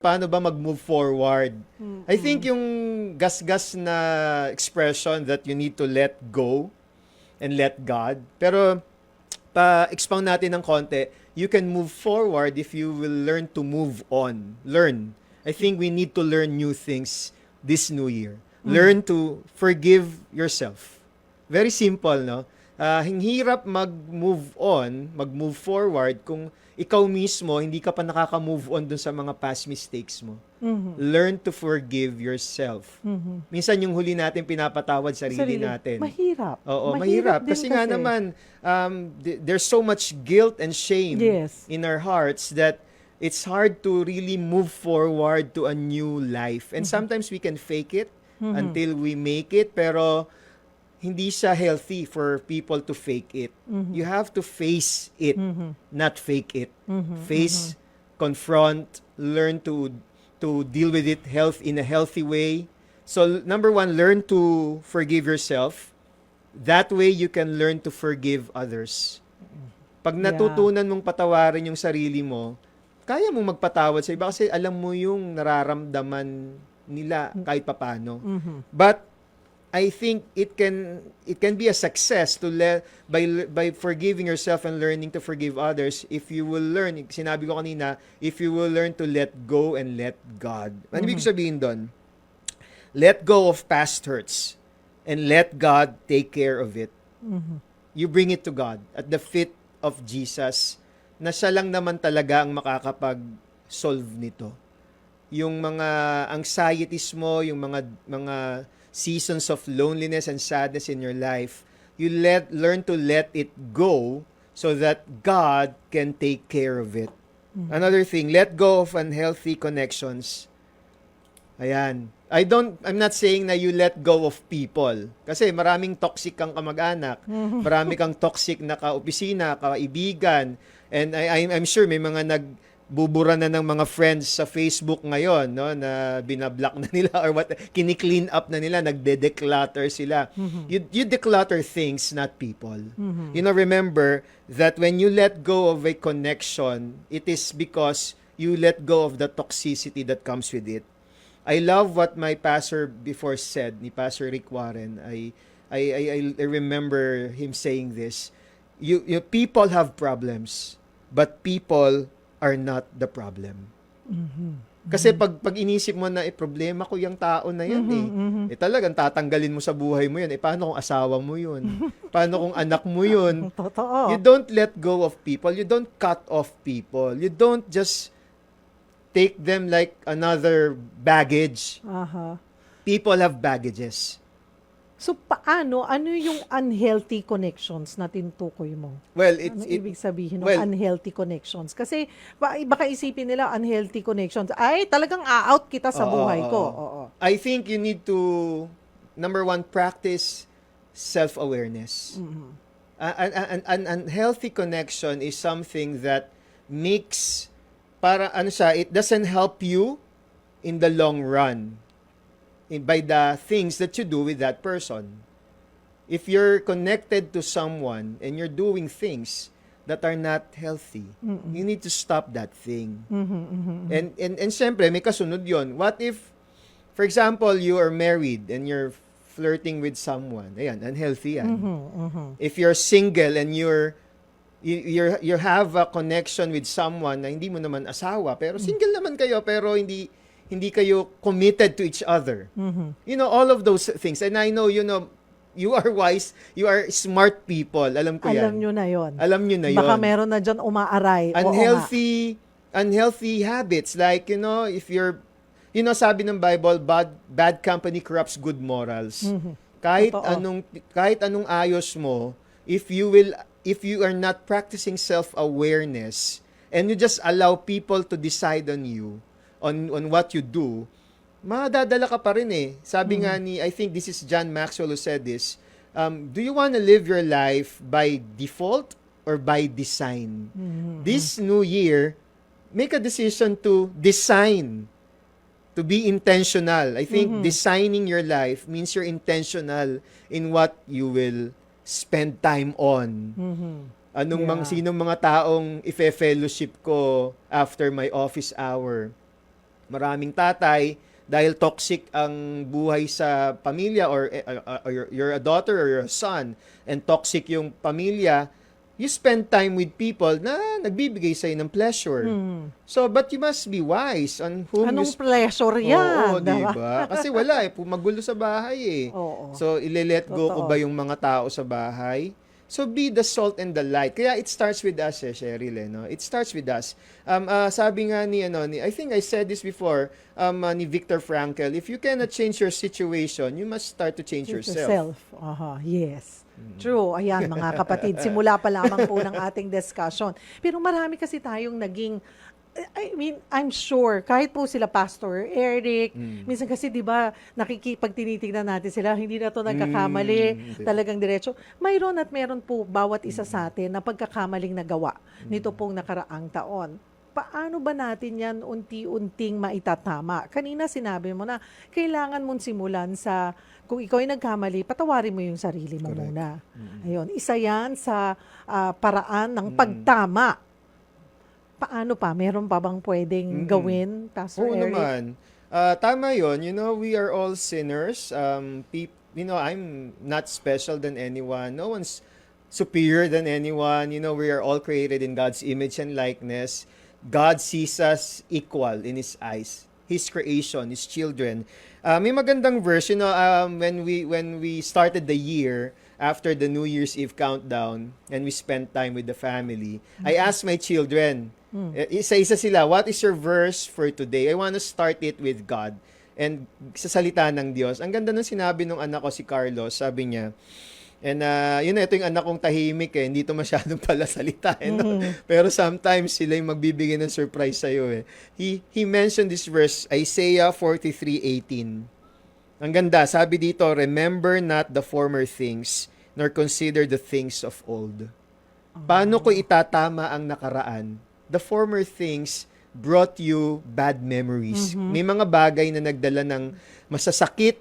paano ba mag-move forward. I think yung gas-gas na expression that you need to let go and let God. Pero pa-expound natin ng konti, you can move forward if you will learn to move on. Learn. I think we need to learn new things this new year. Learn to forgive yourself. Very simple, no? Ang hirap mag-move on, mag-move forward kung ikaw mismo hindi ka pa nakaka-move on dun sa mga past mistakes mo. Learn to forgive yourself. Minsan yung huli natin pinapatawad sarili, natin. Mahirap. Oo, mahirap. din Kasi, nga naman, um, th- there's so much guilt and shame Yes. in our hearts that it's hard to really move forward to a new life. And sometimes we can fake it until we make it, pero hindi siya healthy for people to fake it. You have to face it, not fake it. Face, confront, learn to to deal with it health in a healthy way. So number one, learn to forgive yourself. That way you can learn to forgive others. Pag Yeah. natutunan mong patawarin yung sarili mo, kaya mong magpatawad sa iba kasi alam mo yung nararamdaman nila kahit papano. But I think it can it can be a success to let by by forgiving yourself and learning to forgive others if you will learn sinabi ko kanina if you will learn to let go and let God. Ano ibig sabihin doon? Let go of past hurts and let God take care of it. You bring it to God at the feet of Jesus na siya lang naman talaga ang makakapag-solve nito. Yung mga anxieties mo, yung mga mga seasons of loneliness and sadness in your life, you let learn to let it go so that God can take care of it. Another thing, let go of unhealthy connections. Ayan. I don't I'm not saying na you let go of people kasi maraming toxic kang kamag-anak, marami kang toxic na kaopisina, kaibigan, and I I'm, I'm sure may mga nagbubura na ng mga friends sa Facebook ngayon no na binablock na nila or what kini-clean up na nila, nagde-declutter sila. You you declutter things, not people. You know remember that when you let go of a connection, it is because you let go of the toxicity that comes with it. I love what my pastor before said, ni Pastor Rick Warren. I I I, I remember him saying this. You, you people have problems, but people are not the problem. Kasi pag pag inisip mo na eh problema ko yung tao na yan eh. Eh talagang tatanggalin mo sa buhay mo yun. Eh paano kung asawa mo yun? paano kung anak mo yun? Totoo. You don't let go of people. You don't cut off people. You don't just take them like another baggage. Aha. People have baggages. So paano, ano yung unhealthy connections na tinutukoy mo? Well, it, Ano it ibig sabihin ng well- unhealthy connections? Kasi ba- baka isipin nila unhealthy connections. Ay, talagang a-out kita sa Oo, buhay ko. oo. Oo. I think you need to number one practice self-awareness. A- An, an, an unhealthy connection is something that makes para ano siya, it doesn't help you in the long run by the things that you do with that person. If you're connected to someone and you're doing things that are not healthy, you need to stop that thing. And and and syempre may kasunod 'yon. What if for example, you are married and you're flirting with someone. Ayan, unhealthy yan. If you're single and you're you you're, you have a connection with someone na hindi mo naman asawa, pero single naman kayo pero hindi hindi kayo committed to each other. You know all of those things. And I know you know you are wise, you are smart people. Alam ko yan. Alam nyo na yon. Alam nyo na yun Baka meron na dyan umaaray. Unhealthy unhealthy habits like you know if you're you know sabi ng Bible bad bad company corrupts good morals kahit Totoo. anong kahit anong ayos mo if you will if you are not practicing self-awareness and you just allow people to decide on you on on what you do madadala ka pa rin eh sabi nga ni I think this is John Maxwell who said this um, do you want to live your life by default or by design this new year make a decision to design to be intentional. I think designing your life means you're intentional in what you will spend time on. Anong mang Yeah. sinong mga taong ife-fellowship ko after my office hour. Maraming tatay dahil toxic ang buhay sa pamilya or, eh, uh, or you're, a daughter or you're a son and toxic yung pamilya, you spend time with people na nagbibigay sa'yo ng pleasure. So, but you must be wise on whom you Anong pleasure yan? Oo, diba? diba? Kasi wala eh, magulo sa bahay eh. Oo. So, ile-let go ko Totoo. ba yung mga tao sa bahay? So, be the salt and the light. Kaya it starts with us eh, Cheryl, eh, no? It starts with us. Um, ah, sabi nga ni, ano, ni, I think I said this before, um, ah, ni Viktor Frankl, if you cannot change your situation, you must start to change yourself. Mm. Aha, yes. True. Ayan, mga kapatid. Simula pa lamang po ng ating discussion. Pero marami kasi tayong naging I mean, I'm sure, kahit po sila Pastor Eric, Mm. minsan kasi di ba nakikipag tinitingnan natin sila, hindi na to nagkakamali, Mm, talagang diretso. Mayroon at meron po bawat isa sa atin na pagkakamaling nagawa nito pong nakaraang taon. Paano ba natin yan unti-unting maitatama? Kanina sinabi mo na, kailangan mong simulan sa, kung ikaw ay nagkamali, patawarin mo yung sarili mo Correct. muna. Ayun, isa yan sa ah, paraan ng pagtama. Paano pa? Meron pa bang pwedeng Mm-mm. gawin, Pastor Oo Eric? naman. Ah, tama yon You know, we are all sinners. Um, peop- you know, I'm not special than anyone. No one's superior than anyone. You know, we are all created in God's image and likeness. God sees us equal in His eyes. His creation, His children. Ah, may magandang verse, you know, um, when we when we started the year after the New Year's Eve countdown and we spent time with the family, I asked my children, eh, isa-isa sila, what is your verse for today? I want to start it with God and sa salita ng Diyos. Ang ganda nung sinabi nung anak ko si Carlos, sabi niya, and uh, yun na, ito yung anak kong tahimik eh, hindi to masyadong pala salita eh, no? Pero sometimes sila yung magbibigay ng surprise sa'yo eh. He, he mentioned this verse, Isaiah 43:18. Ang ganda, sabi dito, remember not the former things, nor consider the things of old. Paano ko itatama ang nakaraan? The former things brought you bad memories. May mga bagay na nagdala ng masasakit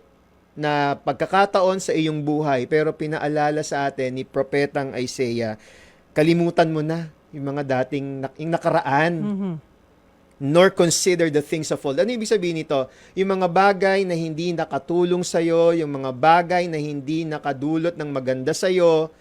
na pagkakataon sa iyong buhay, pero pinaalala sa atin ni Propetang Isaiah, kalimutan mo na yung mga dating yung nakaraan nor consider the things of old. Ano ibig sabihin nito? Yung mga bagay na hindi nakatulong sa'yo, yung mga bagay na hindi nakadulot ng maganda sa'yo,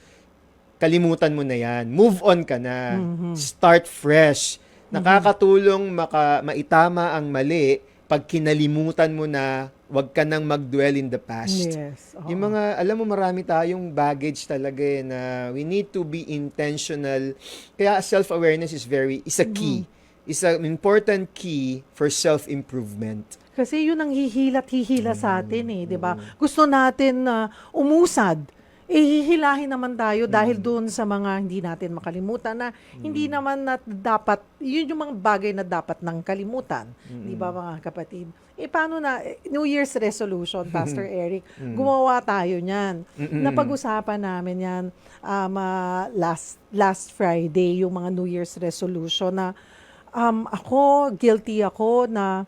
kalimutan mo na yan. Move on ka na. Start fresh. Nakakatulong maka, maitama ang mali pag kinalimutan mo na wag ka nang mag-dwell in the past. Yes. oo. Yung mga, alam mo, marami tayong baggage talaga eh, na we need to be intentional. Kaya self-awareness is very, is a key. Is an important key for self-improvement. Kasi yun ang hihilat-hihila sa atin eh, di ba? Gusto natin na umusad. Eh, hihilahin naman tayo dahil doon sa mga hindi natin makalimutan na hindi naman na dapat, yun yung mga bagay na dapat nang kalimutan. Di ba mga kapatid? Eh, paano na, eh, New Year's resolution, Pastor Eric, gumawa tayo niyan. Napag-usapan namin yan um, ah, last, last Friday, yung mga New Year's resolution na um, ako, guilty ako na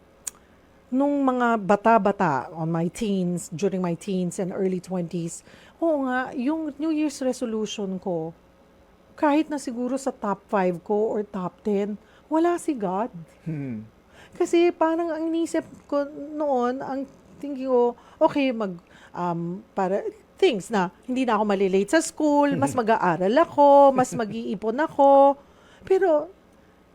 nung mga bata-bata on my teens, during my teens and early 20s, oo nga, yung New Year's resolution ko, kahit na siguro sa top 5 ko or top 10, wala si God. Hmm. Kasi parang ang inisip ko noon, ang thinking ko, okay, mag, um, para, things na, hindi na ako malilate sa school, mas mag-aaral ako, mas mag-iipon ako. Pero,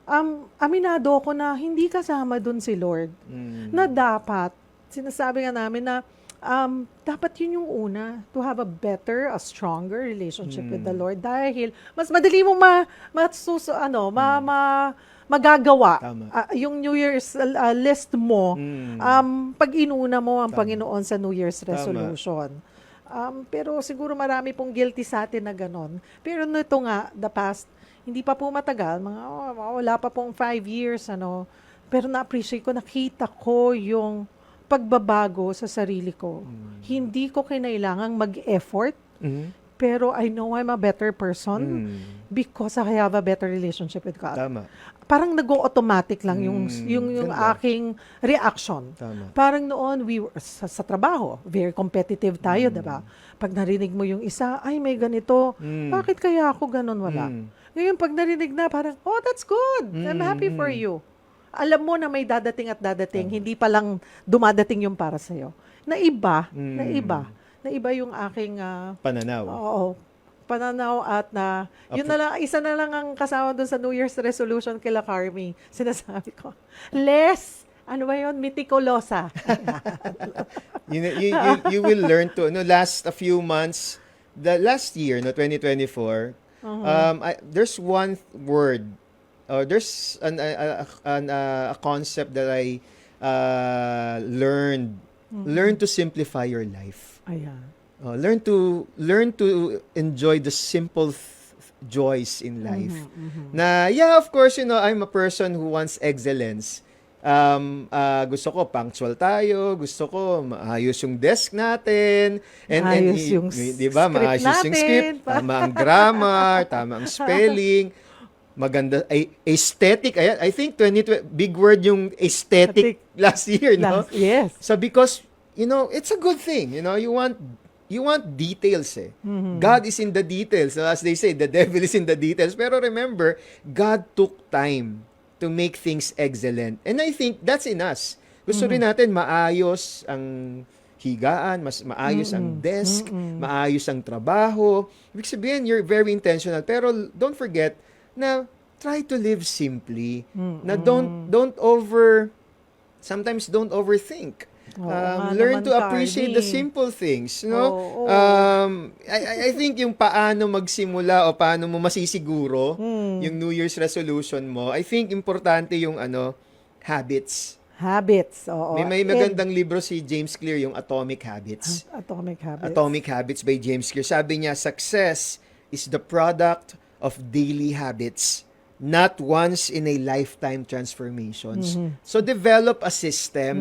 um, aminado ko na hindi kasama dun si Lord Mm. na dapat, sinasabi nga namin na um, dapat yun yung una, to have a better, a stronger relationship with the Lord dahil mas madali mo ma, masuso, ano, ma, ma, magagawa Tama. Ah, yung New Year's uh, list mo Mm. um, pag inuna mo ang Tama. Panginoon sa New Year's Tama. resolution. Um, pero siguro marami pong guilty sa atin na ganon. Pero nito nga, the past, hindi pa po matagal, mga oh, wala pa pong five years, ano, pero na-appreciate ko, nakita ko yung pagbabago sa sarili ko. Hindi ko kinailangang mag-effort, Mhm. pero I know I'm a better person Mm. Because I have a better relationship with God. Tama. Parang nag-automatic lang yung Mm, yung yung ganda. aking reaction. Tama. Parang noon, we were, sa, sa trabaho, very competitive tayo, di ba? Pag narinig mo yung isa, ay, may ganito. Mm. Bakit kaya ako ganun wala? Mm. Ngayon, pag narinig na, parang, oh, that's good. I'm Mm, happy for mm. you. alam mo na may dadating at dadating, hindi pa lang dumadating yung para sa'yo. Na iba, na Mm. iba, na iba yung aking ah, Pananaw. Oo. Pananaw at na, yun na lang, isa na lang ang kasama doon sa New Year's resolution kila Carmi. Sinasabi ko, less, ano ba yun, meticulosa. you, know, you, you, you will learn to, no, last a few months, the last year, no, 2024, um, I, there's one word, or there's an, a, a, an, uh, a concept that I uh, learned. Learn to simplify your life. Ayan. Uh, learn to learn to enjoy the simple th- joys in life. Na yeah, of course, you know, I'm a person who wants excellence. Um, ah, gusto ko punctual tayo, gusto ko maayos yung desk natin, and, and Maayos y- yung di ba, script maayos yung natin. script, tama ang grammar, tama ang spelling, maganda, ay, aesthetic, ayan, I think 2020, big word yung aesthetic last year, no? Last- yes. So because you know, it's a good thing. You know, you want you want details eh. God is in the details. So as they say, the devil is in the details. Pero remember, God took time to make things excellent. And I think that's in us. Gusto rin natin maayos ang higaan, mas maayos ang desk, maayos ang trabaho. Ibig sabihin, you're very intentional. Pero don't forget na try to live simply. Na don't don't over sometimes don't overthink. Oo Um, learn to appreciate the Carmi. simple things, you know? Oo. Um, I, I- think yung paano magsimula o paano mo masisiguro Hmm. yung New Year's resolution mo, I think importante yung ano, habits. Habits, oo. May, may And- magandang libro si James Clear, yung Atomic Habits. Atomic habits. Atomic Habits by James Clear. Sabi niya, success is the product of daily habits, not once in a lifetime transformations. So develop a system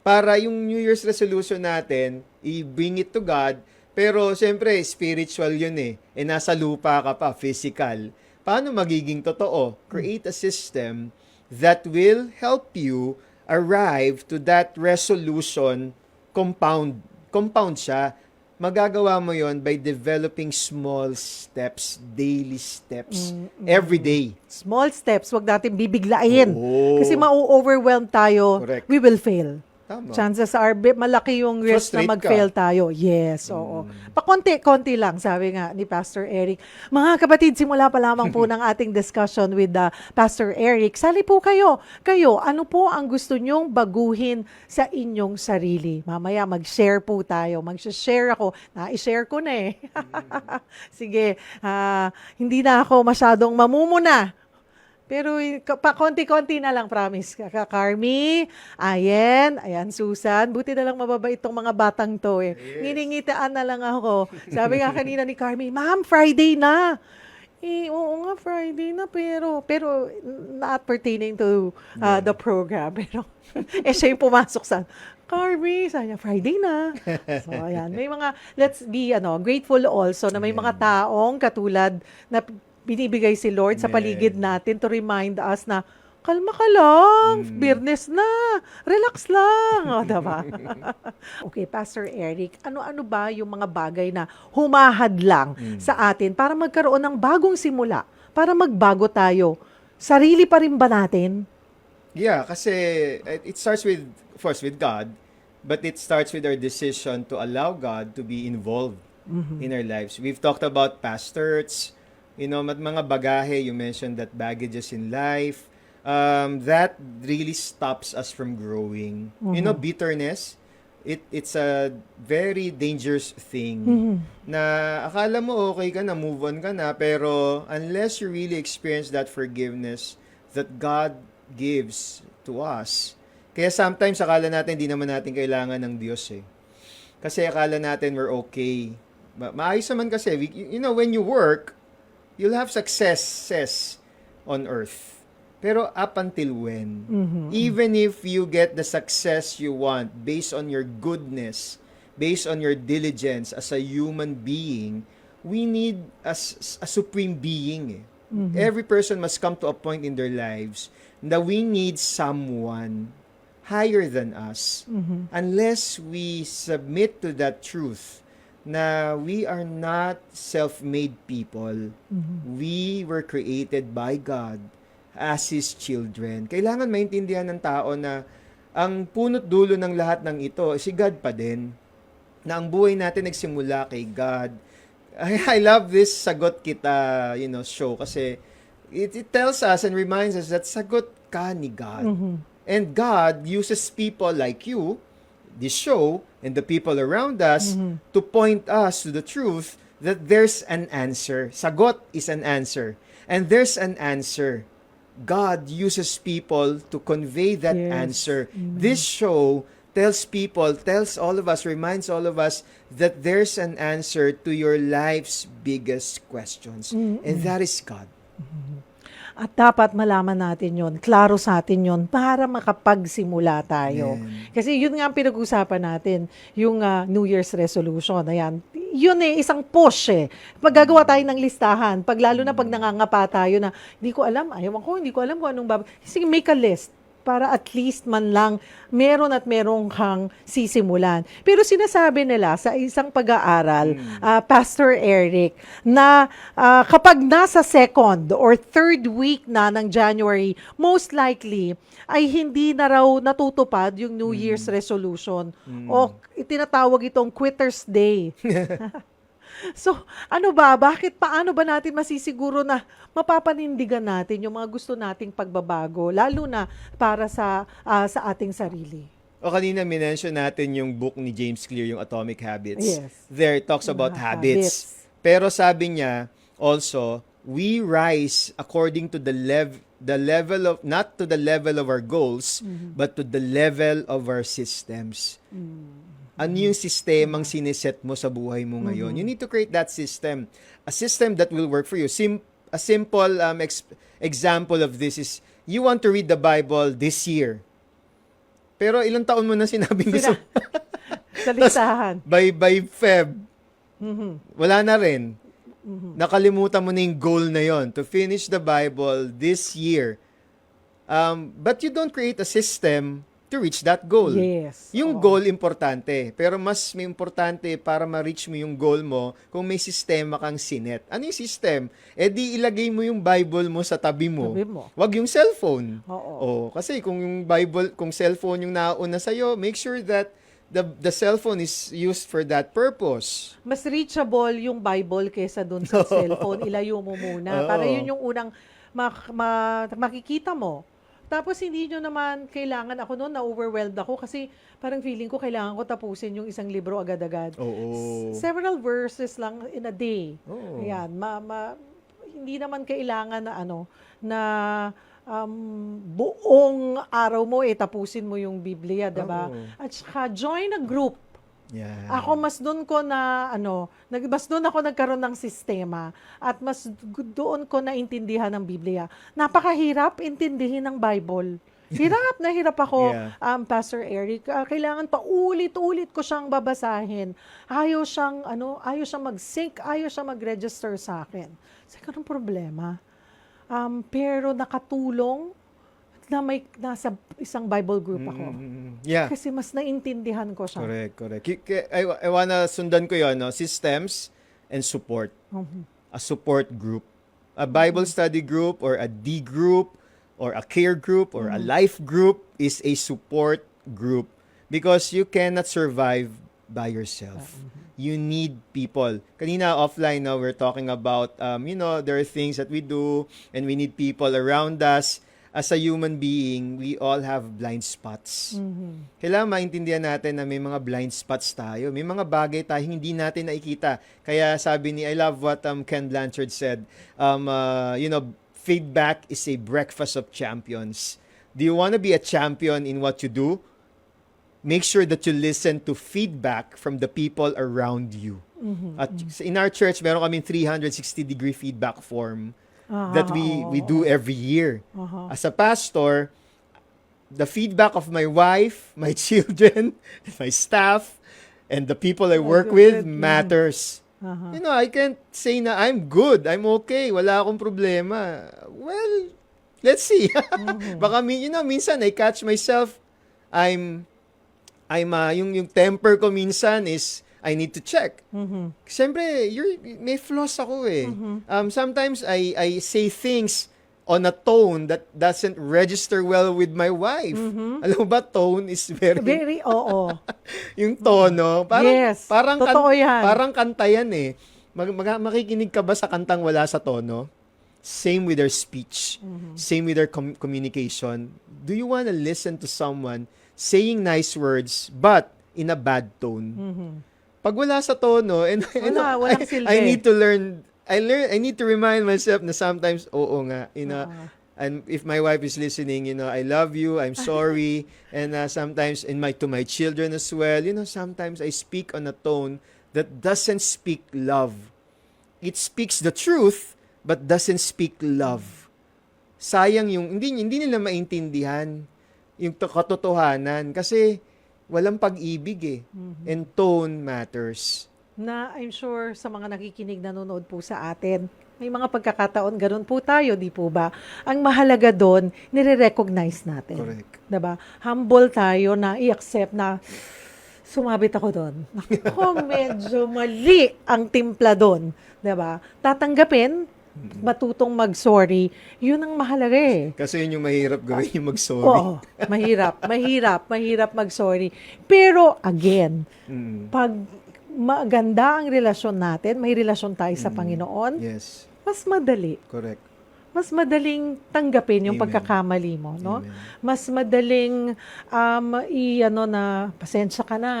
para yung New Year's resolution natin, i-bring it to God, pero siyempre spiritual yun eh. E nasa lupa ka pa, physical. Paano magiging totoo? Create a system that will help you arrive to that resolution compound. Compound siya. Magagawa mo yon by developing small steps, daily steps, every day. Small steps, wag natin bibiglain. Oo. Kasi mau-overwhelm tayo, Correct. we will fail. Tama. Chances are, malaki yung risk na mag-fail tayo. Yes, oo. Pakonti-konti lang, sabi nga ni Pastor Eric. Mga kapatid, simula pa lamang po ng ating discussion with uh, Pastor Eric. Sali po kayo. Kayo, ano po ang gusto nyong baguhin sa inyong sarili? Mamaya, mag-share po tayo. Mag-share ako. Na-share ko na eh. Sige, ah, hindi na ako masyadong mamumuna. Pero ka- pa konti-konti na lang, promise. Kaka Carmi, ayan, ayan, Susan. Buti na lang mababait itong mga batang to eh. Nginingitaan na lang ako. Sabi nga kanina ni Carmi, Ma'am, Friday na. Eh, oo nga, Friday na, pero, pero not pertaining to uh, the program. Pero, eh, siya yung pumasok sa, Carmi, sabi niya, Friday na. So, ayan. May mga, let's be, ano, grateful also na may mga taong katulad na binibigay si Lord sa paligid natin to remind us na, kalma ka lang, business na, relax lang. O, diba? okay, Pastor Eric, ano-ano ba yung mga bagay na humahad lang sa atin para magkaroon ng bagong simula, para magbago tayo? Sarili pa rin ba natin? Yeah, kasi it starts with, course, with God, but it starts with our decision to allow God to be involved in our lives. We've talked about past hurts, you know, mat- mga bagahe, you mentioned that baggages in life, um, that really stops us from growing. You know, bitterness, it it's a very dangerous thing na akala mo okay ka na, move on ka na, pero unless you really experience that forgiveness that God gives to us, kaya sometimes akala natin hindi naman natin kailangan ng Diyos eh. Kasi akala natin we're okay. Ma- maayos naman kasi, we- you know, when you work, you'll have successes on earth. Pero up until when? Even if you get the success you want based on your goodness, based on your diligence as a human being, we need a, s- a supreme being. eh. Every person must come to a point in their lives that we need someone higher than us unless we submit to that truth na we are not self-made people. We were created by God as His children. Kailangan maintindihan ng tao na ang punot dulo ng lahat ng ito, si God pa din. Na ang buhay natin nagsimula kay God. I, I love this Sagot Kita, you know, show kasi it, it tells us and reminds us that sagot ka ni God. And God uses people like you, this show, and the people around us to point us to the truth that there's an answer. Sagot is an answer. And there's an answer. God uses people to convey that Yes. answer. This show tells people, tells all of us, reminds all of us that there's an answer to your life's biggest questions. And that is God. At dapat malaman natin yon, klaro sa atin yon para makapagsimula tayo. Amen. Kasi yun nga ang pinag-usapan natin, yung ah, New Year's resolution. Ayan, yun eh, isang push eh. Pag gagawa tayo ng listahan, pag lalo na pag nangangapa tayo na, hindi ko alam, ayaw ko, hindi ko alam kung anong bab... Sige, make a list para at least man lang meron at meron kang sisimulan. Pero sinasabi nila sa isang pag-aaral, ah, Pastor Eric, na ah, kapag nasa second or third week na ng January, most likely ay hindi na raw natutupad yung New Year's resolution o itinatawag itong Quitter's Day. So, ano ba? Bakit paano ba natin masisiguro na mapapanindigan natin yung mga gusto nating pagbabago lalo na para sa ah, sa ating sarili? O kanina minention natin yung book ni James Clear, yung Atomic Habits. Yes. There it talks about Mga habits. Pero sabi niya also, we rise according to the level the level of not to the level of our goals, but to the level of our systems. Ano yung sistemang siniset mo sa buhay mo ngayon? You need to create that system. A system that will work for you. Sim- a simple um, ex- example of this is, you want to read the Bible this year. Pero ilang taon mo na sinabing gusto Sina- sa listahan. by by Feb, Mhm. wala na rin. Nakalimutan mo na yung goal na yon to finish the Bible this year. Um, but you don't create a system to reach that goal. Yes. Yung Oo. goal importante, pero mas may importante para ma-reach mo yung goal mo kung may sistema kang sinet. Ano yung system? Eh di ilagay mo yung Bible mo sa tabi mo. Tabi mo. Wag yung cellphone. Oo. Oh, kasi kung yung Bible, kung cellphone yung nauna sa make sure that the the cellphone is used for that purpose. Mas reachable yung Bible kesa dun sa cellphone. Ilayo mo muna. Para Oo. yun yung unang mak- ma- makikita mo. Tapos hindi nyo naman kailangan, ako noon na-overwhelmed ako kasi parang feeling ko kailangan ko tapusin yung isang libro agad-agad. Oo. Several verses lang in a day. Oo. Ayan, ma, ma- hindi naman kailangan na ano, na um, buong araw mo eh tapusin mo yung Biblia, 'di ba? At saka join a group. Yeah. Ako mas doon ko na ano, nag mas doon ako nagkaroon ng sistema at mas doon ko naintindihan ng Biblia. Napakahirap intindihin ng Bible. Hirap na hirap ako, Yeah. um, Pastor Eric. Ah, kailangan pa ulit-ulit ko siyang babasahin. Ayaw siyang, ano, ayaw siyang mag-sync, ayaw siyang mag-register sa akin. Sa anong problema? Um, pero nakatulong na may nasa isang Bible group ako. Mm, yeah. Kasi mas naintindihan ko siya. Correct, correct. I, I wanna sundan ko yon, no? Systems and support. Mhm. A support group. A Bible study group or a D group or a care group or a life group is a support group because you cannot survive by yourself. You need people. Kanina offline now we're talking about um, you know there are things that we do and we need people around us. As a human being, we all have blind spots. Mhm. Kailangan maintindihan natin na may mga blind spots tayo. May mga bagay tayo hindi natin nakikita. Kaya sabi ni, I love what um, Ken Blanchard said, um, uh, you know, feedback is a breakfast of champions. Do you want to be a champion in what you do? Make sure that you listen to feedback from the people around you. At in our church, meron kaming 360 degree feedback form Ah, that we we do every year. Aha. As a pastor, the feedback of my wife, my children, my staff, and the people I work with matters. Aha. You know, I can't say na I'm good, I'm okay, wala akong problema. Well, let's see. Baka mi- you know, minsan I catch myself I'm I'm uh, yung yung temper ko minsan is I need to check. Mhm. Siyempre, you're, may flaws ako eh. Um, sometimes I, I say things on a tone that doesn't register well with my wife. Alam mo ba, tone is very, Mm-hmm. Very, oo. yung tono, parang, Yes, parang, totoo yan. parang kanta yan eh. Mag, mag- makikinig ka ba sa kantang wala sa tono? Same with their speech. Mm-hmm. Same with their com- communication. Do you want to listen to someone saying nice words but in a bad tone? Pag wala sa tono, and, and. Wala, walang I, silbi. I need to learn, I learn, I need to remind myself na sometimes, oo nga, you know, Oo. and if my wife is listening, you know, I love you, I'm sorry, and uh, sometimes in my to my children as well, you know, sometimes I speak on a tone that doesn't speak love. It speaks the truth, but doesn't speak love. Sayang yung hindi hindi nila maintindihan yung to- katotohanan kasi walang pag-ibig eh. And tone matters. na I'm sure sa mga nakikinig nanonood po sa atin, may mga pagkakataon ganun po tayo, di po ba? Ang mahalaga doon, nire-recognize natin. Correct. 'Di ba? Humble tayo na i-accept na sumabit ako doon. Ako medyo mali ang timpla doon, 'di ba? Tatanggapin, matutong mag-sorry, 'yun ang mahalaga eh. Kasi yun yung mahirap gawin yung mag-sorry. Oo, mahirap, mahirap, mahirap mag-sorry. Pero again, Mm. pag maganda ang relasyon natin, may relasyon tayo sa Panginoon, Yes. mas madali. Correct. Mas madaling tanggapin yung Amen. pagkakamali mo, no? Amen. Mas madaling um, i ano na pasensya ka na.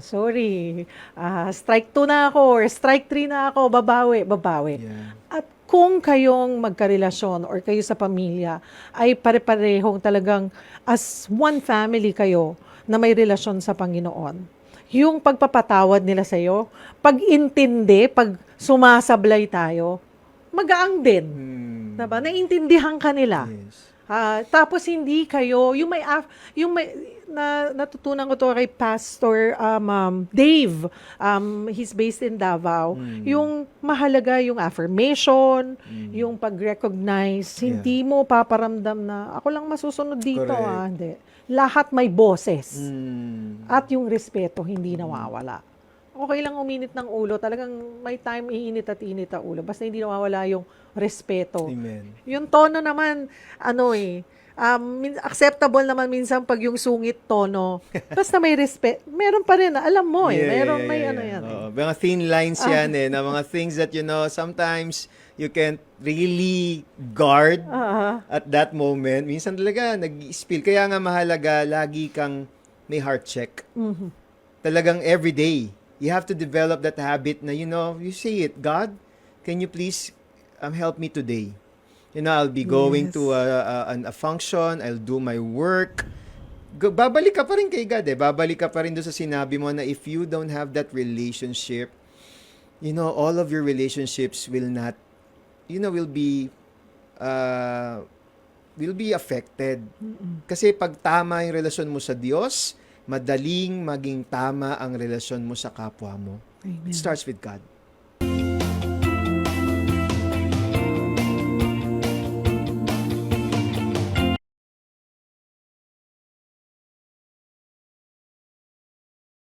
Sorry. Ah, strike 2 na ako or strike 3 na ako, babawi, babawi. Yeah. At kung kayong magkarelasyon or kayo sa pamilya ay pare-parehong talagang as one family kayo na may relasyon sa Panginoon, yung pagpapatawad nila sa iyo, pag-intindi, pag sumasablay tayo, magaang din. Hmm. Diba? Naiintindihan ka nila. Yes. Ah, tapos hindi kayo, yung may, af- yung may, na, natutunan ko to kay Pastor um, um, Dave. Um, he's based in Davao. Mm. Yung mahalaga yung affirmation, yung pag-recognize. Hindi mo paparamdam na ako lang masusunod dito. Correct. Ah, hindi. Lahat may boses. Hmm. At yung respeto hindi nawawala. Okay lang uminit ng ulo. Talagang may time iinit at init ang ulo. Basta hindi nawawala yung respeto. Amen. Yung tono naman, ano eh, um, acceptable naman minsan pag yung sungit tono. Basta may respect. Meron pa rin, alam mo eh. Yeah, Meron, yeah, may yeah, ano yeah. yan eh. Oo. Mga thin lines yan eh, na mga things that you know, sometimes you can't really guard Ah, at that moment. Minsan talaga nag-spill. Kaya nga mahalaga, lagi kang may heart check. mhm. Talagang every day, you have to develop that habit na, you know, you say it, God, can you please um, help me today? You know, I'll be going Yes. to a, a, a function, I'll do my work. Babalik ka pa rin kay God eh. Babalik ka pa rin doon sa sinabi mo na if you don't have that relationship, you know, all of your relationships will not, you know, will be, uh, will be affected. Kasi pag tama yung relasyon mo sa Diyos, madaling maging tama ang relasyon mo sa kapwa mo. Amen. It starts with God.